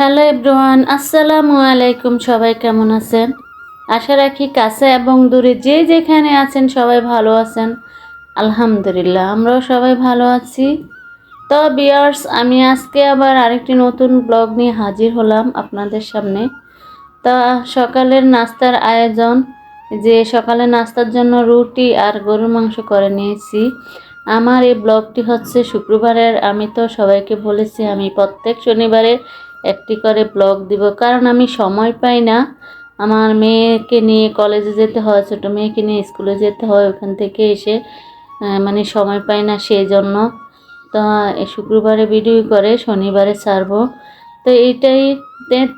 Hello everyone, আসসালামু আলাইকুম। সবাই কেমন আছেন? আশা রাখি কাছে এবং দূরে যে যেখানে আছেন সবাই ভালো আছেন। আলহামদুলিল্লাহ, আমরাও সবাই ভালো আছি। তো বিয়ার্স আমি আজকে আবার আরেকটি নতুন ব্লগ নিয়ে হাজির হলাম আপনাদের সামনে। তা সকালের নাস্তার আয়োজন, যে সকালে নাস্তার জন্য রুটি আর গরুর মাংস করে নিয়েছি। আমার এই ব্লগটি হচ্ছে শুক্রবারের, আমি তো সবাইকে বলেছি আমি প্রত্যেক শনিবারে একটি করে ব্লগ দিব। কারণ আমি সময় পাই না। আমার মেয়েকে নিয়ে কলেজে যেতে হয়, ছোটো মেয়েকে নিয়ে স্কুলে যেতে হয়, ওখান থেকে এসে মানে সময় পাই না সেই জন্য তো শুক্রবারে ভিডিও করে, শনিবারে ছাড়বো। তো এইটাই।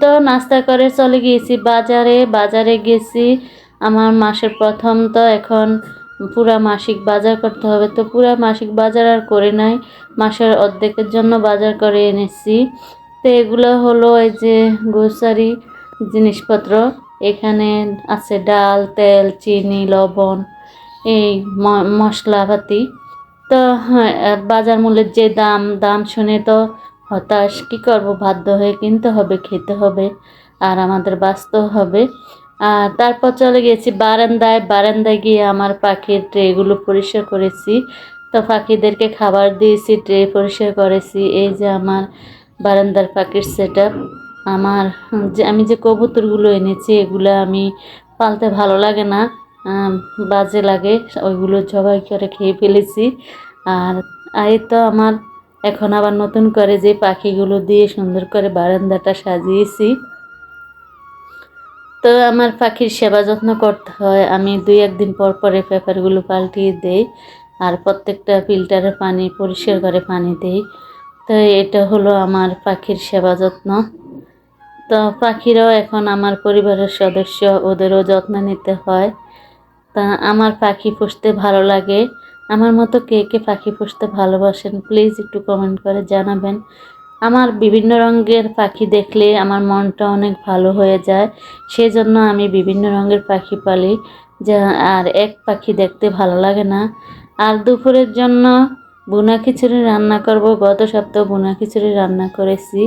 তো নাস্তা করে চলে গিয়েছি বাজারে। বাজারে গেছি। আমার মাসের প্রথম তো এখন পুরা মাসিক বাজার করতে হবে। তো পুরা মাসিক বাজার আর করে নাই। মাসের অর্ধেকের জন্য বাজার করে এনেছি। তো এগুলো হলো এই যে গ্রোসারি জিনিসপত্র। এখানে আছে ডাল তেল চিনি লবণ এই মশলাপাতি। তো হ্যাঁ, বাজার মূল্যের যে দাম দাম শুনে তো হতাশ। কী করব? বাধ্য হয়ে কিনতে হবে খেতে হবে আর আমাদের বাঁচতেও হবে। আর তারপর চলে গেছি বারান্দায়। বারান্দায় গিয়ে আমার পাখির ট্রেগুলো পরিষ্কার করেছি। তো পাখিদেরকে খাবার দিয়েছি ট্রে পরিষ্কার করেছি। এই যে আমার বারান্দার পাখির সেট আমার, যে আমি যে কবুতরগুলো এনেছি, এগুলো আমি পালতে ভালো লাগে না বাজে লাগে, ওইগুলো জবাই করে খেয়ে ফেলেছি। আর এই তো আমার এখন আবার নতুন করে যে পাখিগুলো দিয়ে সুন্দর করে বারান্দাটা সাজিয়েছি। তো আমার পাখির সেবা যত্ন করতে হয়। আমি দুই একদিন পর পরে পেপারগুলো পাল্টিয়ে দেই, আর প্রত্যেকটা ফিল্টারে পানি, পরিষ্কার করে পানি দেই। তো এটা হলো আমার পাখির সেবা যত্ন। তো পাখিরাও এখন আমার পরিবারের সদস্য, ওদেরও যত্ন নিতে হয়। তা আমার পাখি পুষতে ভালো লাগে। আমার মতো কে কে পাখি পুষতে ভালোবাসেন প্লিজ একটু কমেন্ট করে জানাবেন। আমার বিভিন্ন রঙের পাখি দেখলে আমার মনটা অনেক ভালো হয়ে যায়। সেজন্য আমি বিভিন্ন রঙের পাখি পালি। যা, আর এক পাখি দেখতে ভালো লাগে না। আর দুপুরের জন্য বুনা খিচুড়ি রান্না করব। গত সপ্তাহ বোনা খিচুড়ি রান্না করেছি।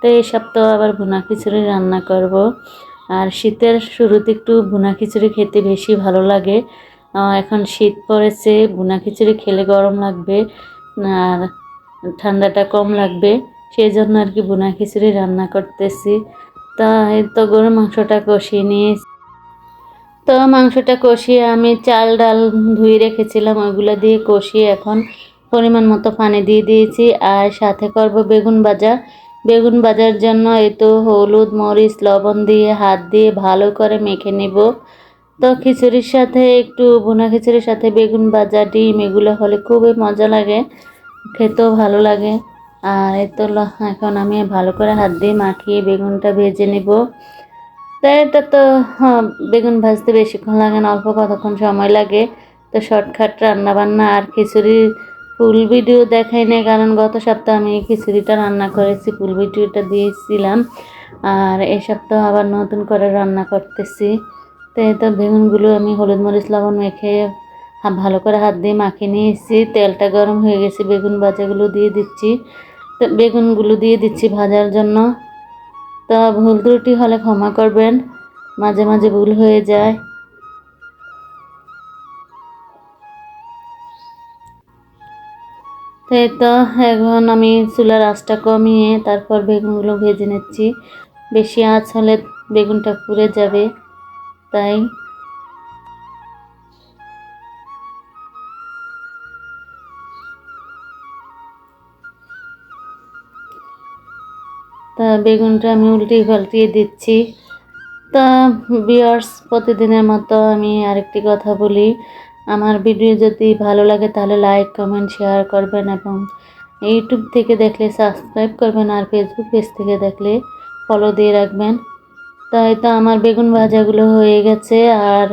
তো এই সপ্তাহ আবার বুনা খিচুড়ি রান্না করব। আর শীতের শুরুতে একটু বুনা খিচুড়ি খেতে বেশি ভালো লাগে। এখন শীত পড়েছে বুনা খিচুড়ি খেলে গরম লাগবে আর ঠান্ডাটা কম লাগবে। সেই জন্য আর কি বুনা খিচুড়ি রান্না করতেছি। তা তো গরুর মাংসটা কষিয়ে নিয়ে তো মাংসটা কষিয়ে আমি চাল, ডাল ধুয়ে রেখেছিলাম, ওইগুলো দিয়ে কষিয়ে এখন পরিমাণ মতো পানি দিয়ে দিয়েছি। আর সাথে করব বেগুন ভাজা। বেগুন ভাজার জন্য তো হলুদ মরিচ লবণ দিয়ে হাত দিয়ে ভালো করে মেখে নেব। তো খিচুড়ির সাথে একটু ভুনা খিচুড়ির সাথে বেগুন ভাজা ডিম এগুলো হলে খুবই মজা লাগে। খেতেও ভালো লাগে। আর এই তো এখন আমি ভালো করে হাত দিয়ে মাখিয়ে বেগুনটা ভেজে নেব। তাই এটা তো হ্যাঁ, বেগুন ভাজতে বেশিক্ষণ লাগে না অল্প কতক্ষণ সময় লাগে। তো শর্টকাট রান্না বান্না আর খিচুড়ির ফুল ভিডিও দেখাই না কারণ গত সপ্তাহে আমি খিচুড়িটা রান্না করেছি, ফুল ভিডিওটা দিয়েছিলাম। আর এই সপ্তাহ আবার নতুন করে রান্না করতেছি। তো তো বেগুনগুলো আমি হলুদ মরিচ, লবণ মেখে ভালো করে হাত দিয়ে মাখিয়ে নিয়েছি। তেলটা গরম হয়ে গেছে, বেগুন ভাজাগুলো দিয়ে দিচ্ছি। তো বেগুনগুলো দিয়ে দিচ্ছি ভাজার জন্য। তো ভুল ত্রুটি হলে ক্ষমা করবেন, মাঝে মাঝে ভুল হয়ে যায়। তো তো এখন আমি চুলার আঁচটা কমিয়ে তারপর বেগুনগুলো ভেজে নিচ্ছি। বেশি আঁচ হলে বেগুনটা পুড়ে যাবে, তাই। তা বেগুনটা আমি উল্টিয়ে পাল্টিয়ে দিচ্ছি। তা বিয়ার্স প্রতিদিনের মতো আমি আরেকটি কথা বলি। আমার ভিডিও যদি ভালো লাগে তাহলে লাইক, কমেন্ট, শেয়ার করবেন এবং ইউটিউব থেকে দেখলে সাবস্ক্রাইব করবেন আর ফেসবুক পেজ থেকে দেখলে ফলো দিয়ে রাখবেন। তাই তো আমার বেগুন ভাজাগুলো হয়ে গেছে আর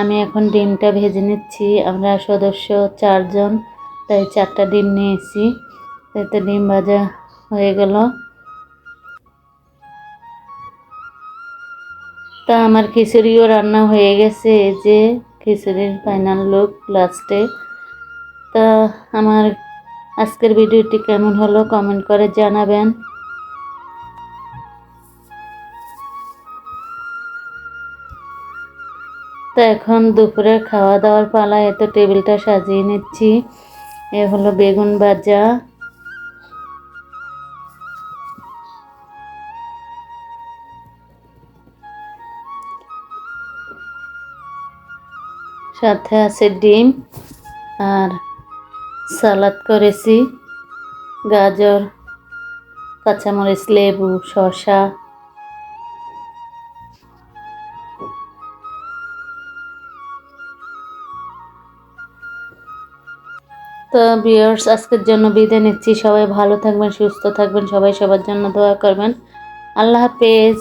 আমি এখন ডিমটা ভেজে নিচ্ছি। আমরা সদস্য চারজন, তাই চারটা ডিম নিয়েছি। তাই তো ডিম ভাজা হয়ে গেল। তা আমার খিচুড়িও রান্না হয়ে গেছে। যে খিচুড়ির ফাইনাল লুক লাস্টে তা আমার আজকের ভিডিওটি কেমন হলো কমেন্ট করে জানাবেন। তো এখন দুপুরে খাওয়া দাওয়ার পালা এত টেবিলটা সাজিয়ে নিচ্ছি। এ হলো বেগুন ভাজা। সাথে আছে ডিম আর সালাদ করেছি, গাজর, কাঁচামরিচ, লেবু, শসা। তো বিয়ার্স আজকের জন্য বিদায় নিচ্ছি। সবাই ভালো থাকবেন, সুস্থ থাকবেন, সবাই সবার জন্য দোয়া করবেন। আল্লাহ হাফেজ।